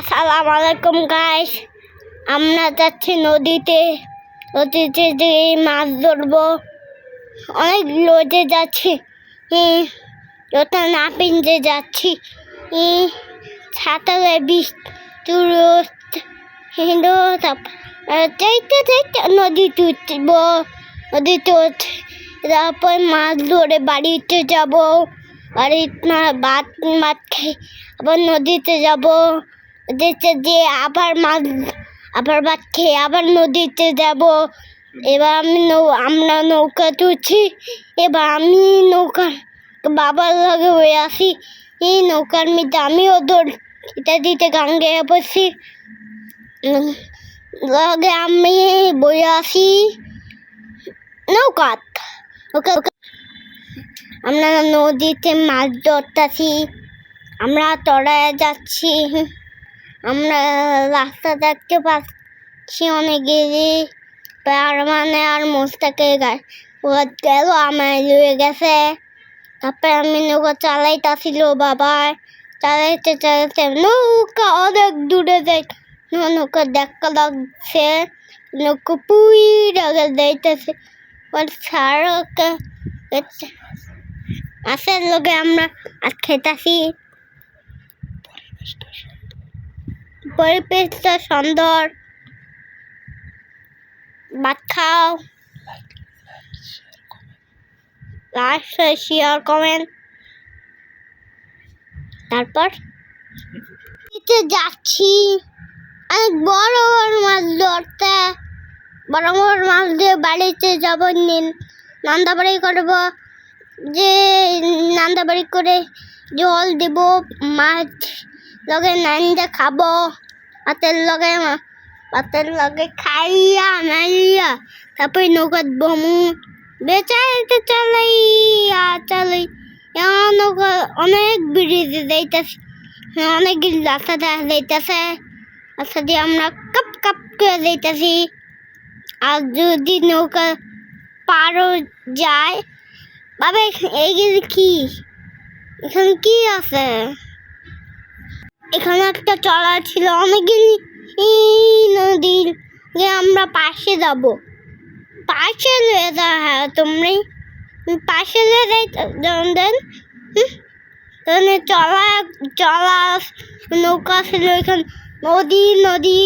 আসসালামু আলাইকুম গাইস আমরা যাচ্ছি নদীতে। নদীতে যে মাছ ধরবো। অনেক লোজে যাচ্ছি। ওটা না পিনতে যাচ্ছি। সাঁতারে বিষ, তুরস্ত, হিন্দু চাইতে চাইতে নদীতে উঠব নদীতে উঠ তারপর মাছ ধরে বাড়িতে যাব। বাড়িতে ভাত মাছ খেয়ে আবার নদীতে যাব। নদীতে যেয়ে আবার মাছ, আবার ভাত খেয়ে আবার নদীতে যাব। এবার আমি নৌ, আমরা নৌকা তুলছি, এবার আমি নৌকা, বাবার লগে হয়ে আসি। এই নৌকার মধ্যে আমিও দৌড়, এটা দিতে গান পড়ছি লগে আমি বয়ে আসি নৌকাত। আমরা নদীতে মাছ ধরতেছি, আমরা তড়ায় যাচ্ছি। আমরা রাস্তা দেখতে পাচ্ছি অনেক গেলে আর মানে আর মোস্তাকে গেল, আমায় লুয়ে গেছে। তারপরে আমি নৌকা চালাইতাছিল বাবা চালাইতে চালাইতে নৌকা অনেক দূরে যাই নৌকা দেখা লাগছে। নৌকা পুই ডাকে যাইতেছে ওর সারকে আসের লোকে আমরা আর খেতাছি। পরিবেশটা সুন্দর। ভাত খাও লাস্ট শেয়ার কমেন্ট তারপর? যাচ্ছি। অনেক বড় বড় মাছ ধরতে। বড় বড় মাছ দিয়ে বাড়িতে যাব। নিন, নান্দাবাড়ি করব। যে নান্দাবাড়ি করে জল দেব, মাছ লগে নান্দা খাব। হাতের লগে মা- ভাতের লগে খাইয়া মাইয়া তারপরে নৌকাত বমু বেচাইতে চালাইয়া চালাই এখন নৌকা অনেক ব্রিজে যাইতেছে অনেক রাস্তা দেখা যাইতেছে রাস্তা দিয়ে আমরা কাপ কাপ করে যাইতেছি আর যদি নৌকা পারও যায় বাবা এইগুলো কি এখানে কি আছে এখানে একটা চলা ছিল। অনেকগুলি এই নদীর আমরা পাশে যাব। পাশে লয়ে যা হ্যাঁ তোমরাই পাশে লয়ে যাই দেন তাহলে চলা চলা নৌকা ছিল, এখানে নদী নদী।